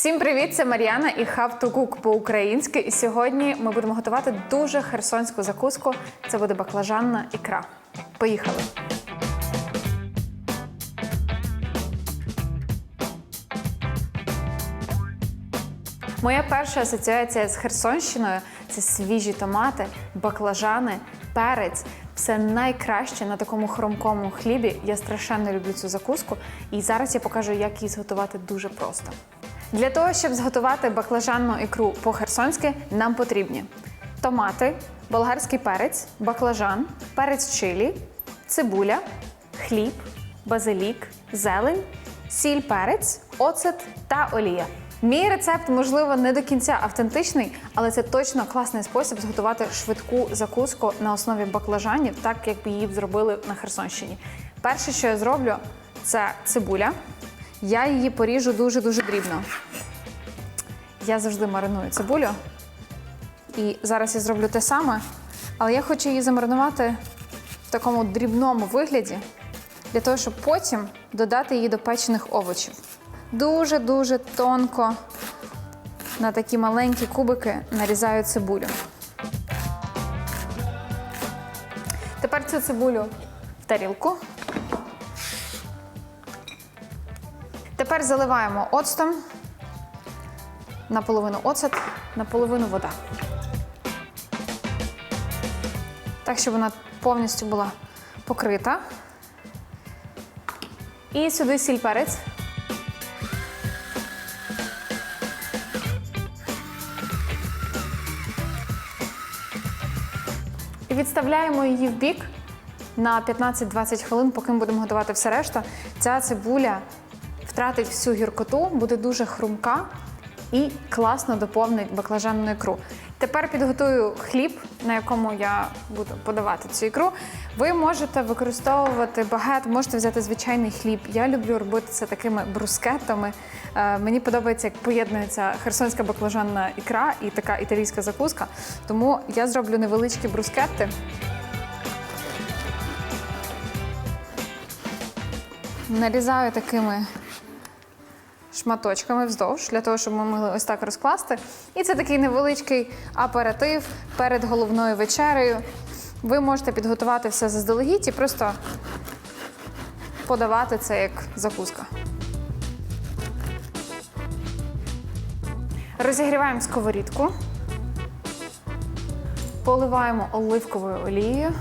Всім привіт! Це Мар'яна і Cook по-українськи. І сьогодні ми будемо готувати дуже херсонську закуску. Це буде баклажанна ікра. Поїхали! Моя перша асоціація з Херсонщиною це свіжі томати, баклажани, перець. Все найкраще на такому хромкому хлібі. Я страшенно люблю цю закуску, і зараз я покажу, як її зготувати дуже просто. Для того, щоб зготувати баклажанну ікру по-херсонськи, нам потрібні томати, болгарський перець, баклажан, перець чилі, цибуля, хліб, базилік, зелень, сіль, перець, оцет та олія. Мій рецепт, можливо, не до кінця автентичний, але це точно класний спосіб зготувати швидку закуску на основі баклажанів, так як її зробили на Херсонщині. Перше, що я зроблю, це цибуля. Я її поріжу дуже-дуже дрібно. Я завжди мариную цибулю. І зараз я зроблю те саме, але я хочу її замаринувати в такому дрібному вигляді, для того, щоб потім додати її до печених овочів. Дуже-дуже тонко на такі маленькі кубики нарізаю цибулю. Тепер цю цибулю в тарілку. Тепер заливаємо оцтом. Наполовину оцет, наполовину вода. Так, щоб вона повністю була покрита. І сюди сіль перець. І відставляємо її в бік на 15-20 хвилин, поки ми будемо готувати все решта. Ця цибуля втратить всю гіркоту, буде дуже хрумка і класно доповнить баклажанну ікру. Тепер підготую хліб, на якому я буду подавати цю ікру. Ви можете використовувати багет, можете взяти звичайний хліб. Я люблю робити це такими брускетами. Е, мені подобається, як поєднується херсонська баклажанна ікра і така італійська закуска. Тому я зроблю невеличкі брускетти. Нарізаю такими шматочками вздовж, для того, щоб ми могли ось так розкласти. І це такий невеличкий аператив перед головною вечерею. Ви можете підготувати все заздалегідь і просто подавати це як закуска. Розігріваємо сковорідку, поливаємо оливковою олією.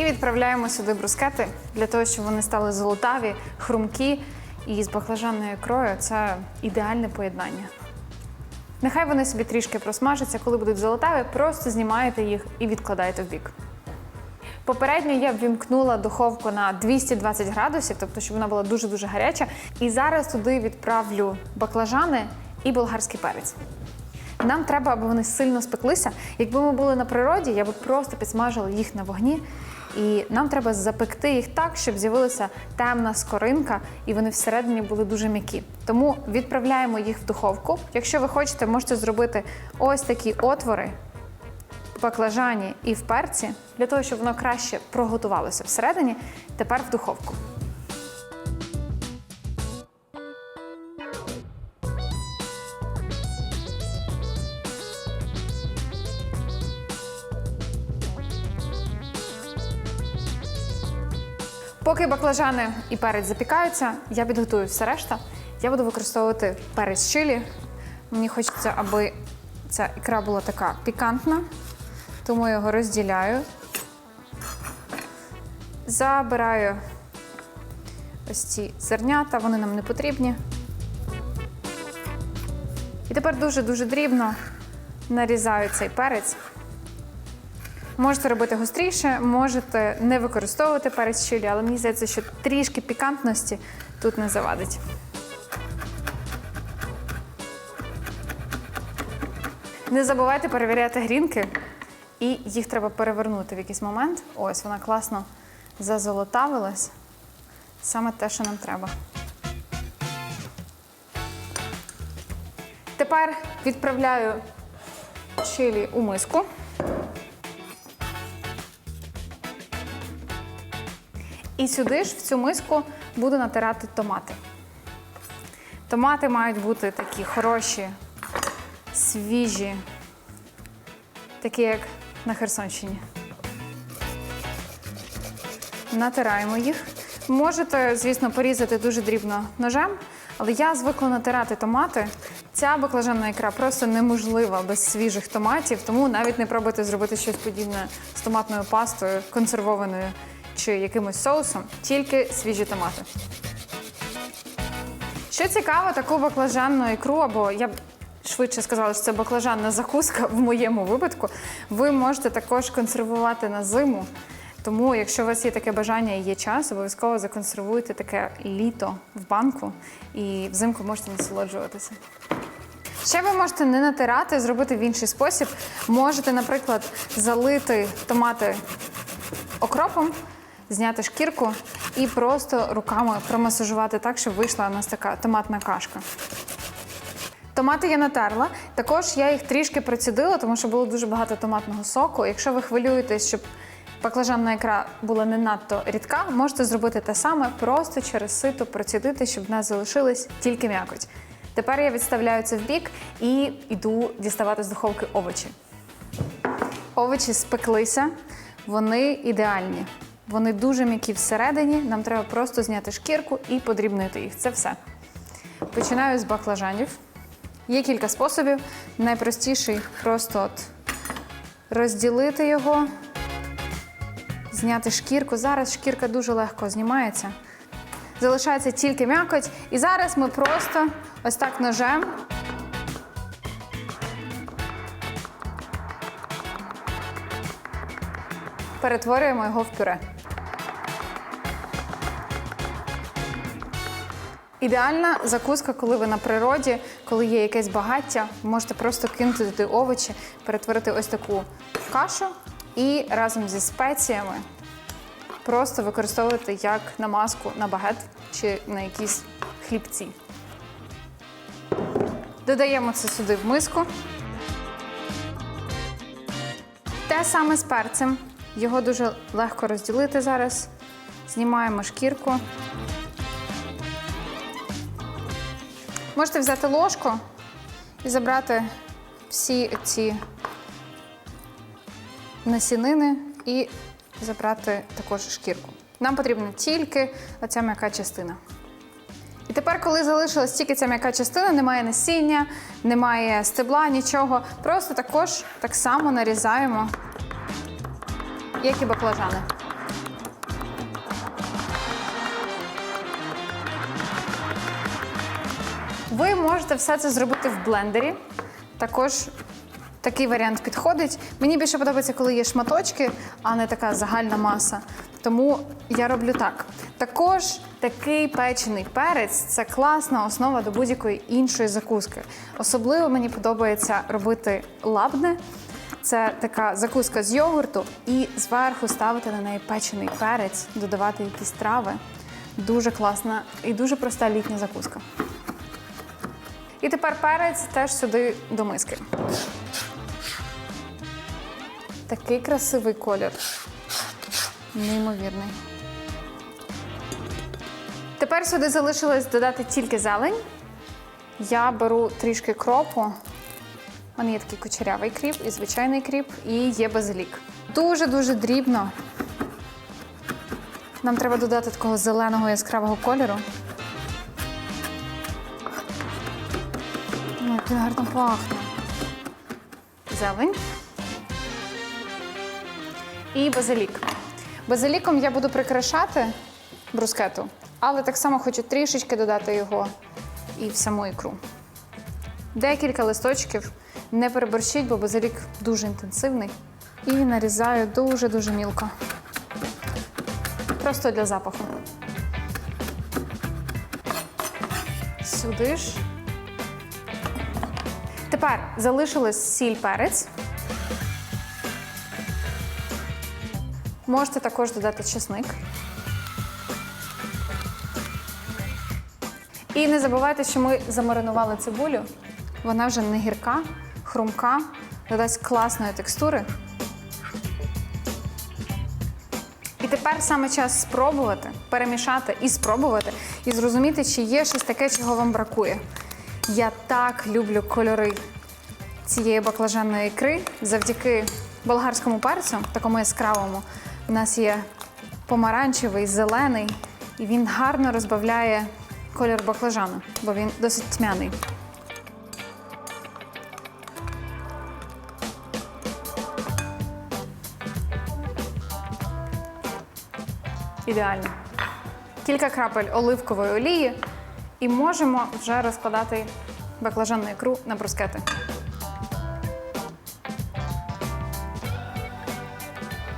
І відправляємо сюди брускети для того, щоб вони стали золотаві, хрумкі. І з баклажанною ікрою це ідеальне поєднання. Нехай вони собі трішки просмажаться, коли будуть золотаві, просто знімаєте їх і відкладаєте в бік. Попередньо я ввімкнула духовку на 220 градусів, тобто щоб вона була дуже-дуже гаряча. І зараз туди відправлю баклажани і болгарський перець. Нам треба, аби вони сильно спеклися. Якби ми були на природі, я би просто підсмажила їх на вогні. І нам треба запекти їх так, щоб з'явилася темна скоринка, і вони всередині були дуже м'які. Тому відправляємо їх в духовку. Якщо ви хочете, можете зробити ось такі отвори в баклажані і в перці, для того, щоб воно краще проготувалося всередині. Тепер в духовку. Поки баклажани і перець запікаються, я підготую все решта. Я буду використовувати перець чилі. Мені хочеться, аби ця ікра була така пікантна, тому я його розділяю. Забираю ось ці зернята, вони нам не потрібні. І тепер дуже-дуже дрібно нарізаю цей перець. Можете робити гостріше, можете не використовувати перець чилі, але мені здається, що трішки пікантності тут не завадить. Не забувайте перевіряти грінки, і їх треба перевернути в якийсь момент. Ось вона класно зазолотавилась. Саме те, що нам треба. Тепер відправляю чилі у миску. І сюди ж в цю миску буду натирати томати. Томати мають бути такі хороші, свіжі, такі як на Херсонщині. Натираємо їх. Можете, звісно, порізати дуже дрібно ножем, але я звикла натирати томати. Ця баклажанна ікра просто неможлива без свіжих томатів, тому навіть не пробуйте зробити щось подібне з томатною пастою, консервованою чи якимось соусом, тільки свіжі томати. Що цікаво, таку баклажанну ікру, або я б швидше сказала, що це баклажанна закуска в моєму випадку, ви можете також консервувати на зиму. Тому, якщо у вас є таке бажання і є час, обов'язково законсервуйте таке літо в банку і взимку можете насолоджуватися. Ще ви можете не натирати, зробити в інший спосіб. Можете, наприклад, залити томати окропом, зняти шкірку і просто руками промасажувати так, щоб вийшла у нас така томатна кашка. Томати я натерла. Також я їх трішки процідила, тому що було дуже багато томатного соку. Якщо ви хвилюєтесь, щоб баклажанна ікра була не надто рідка, можете зробити те саме, просто через сито процідити, щоб в нас залишилась тільки м'якоть. Тепер я відставляю це в бік і йду діставати з духовки овочі. Овочі спеклися, вони ідеальні. Вони дуже м'які всередині. Нам треба просто зняти шкірку і подрібнити їх. Це все. Починаю з баклажанів. Є кілька способів. Найпростіший просто от розділити його, зняти шкірку. Зараз шкірка дуже легко знімається. Залишається тільки м'якоть. І зараз ми просто ось так ножем перетворюємо його в пюре. Ідеальна закуска, коли ви на природі, коли є якесь багаття, можете просто кинути туди овочі, перетворити ось таку кашу і разом зі спеціями просто використовувати як намазку на багет чи на якісь хлібці. Додаємо це сюди в миску. Те саме з перцем. Його дуже легко розділити зараз. Знімаємо шкірку. Можете взяти ложку і забрати всі ці насінини і забрати також шкірку. Нам потрібна тільки оця м'яка частина. І тепер, коли залишилась тільки ця м'яка частина, немає насіння, немає стебла, нічого. Просто також так само нарізаємо, як і баклажани. Ви можете все це зробити в блендері. Також такий варіант підходить. Мені більше подобається, коли є шматочки, а не така загальна маса. Тому я роблю так. Також такий печений перець це класна основа до будь-якої іншої закуски. Особливо мені подобається робити лабне. Це така закуска з йогурту, і зверху ставити на неї печений перець, додавати якісь трави. Дуже класна і дуже проста літня закуска. І тепер перець теж сюди до миски. Такий красивий колір. Неймовірний. Тепер сюди залишилось додати тільки зелень. Я беру трішки кропу. У мене є такий кучерявий кріп і звичайний кріп, і є базилік. Дуже-дуже дрібно. Нам треба додати такого зеленого яскравого кольору. Ну, гарно пахне. Зелень. І базилік. Базиліком я буду прикрашати брускету, але так само хочу трішечки додати його і в саму ікру. Декілька листочків. Не переборщіть, бо базилік дуже інтенсивний. І нарізаю дуже-дуже мілко. Просто для запаху. Сюди ж. Тепер залишилось сіль перець. Можете також додати чесник. І не забувайте, що ми замаринували цибулю. Вона вже не гірка, хрумка, додасть класної текстури. І тепер саме час спробувати, перемішати і спробувати, і зрозуміти, чи є щось таке, чого вам бракує. Я так люблю кольори цієї баклажанної ікри завдяки болгарському перцю, такому яскравому. У нас є помаранчевий, зелений, і він гарно розбавляє колір баклажану, бо він досить тьмяний. Ідеально. Кілька крапель оливкової олії і можемо вже розкладати баклажанну ікру на брускети.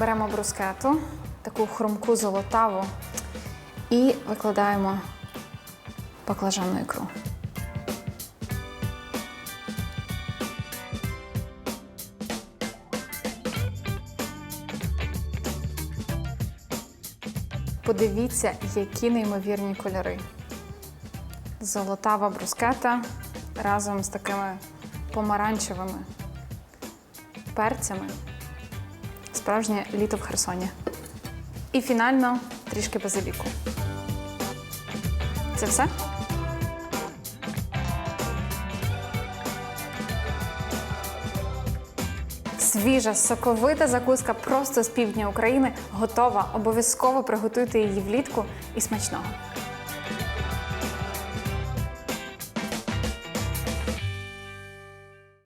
Беремо брускету, таку хрумку золотаву, і викладаємо баклажанну ікру. Подивіться, які неймовірні кольори. Золотава брускета разом з такими помаранчевими перцями. Справжнє літо в Херсоні. І фінально трішки базиліку. Це все? Свіжа, соковита закуска просто з півдня України готова. Обов'язково приготуйте її влітку і смачного.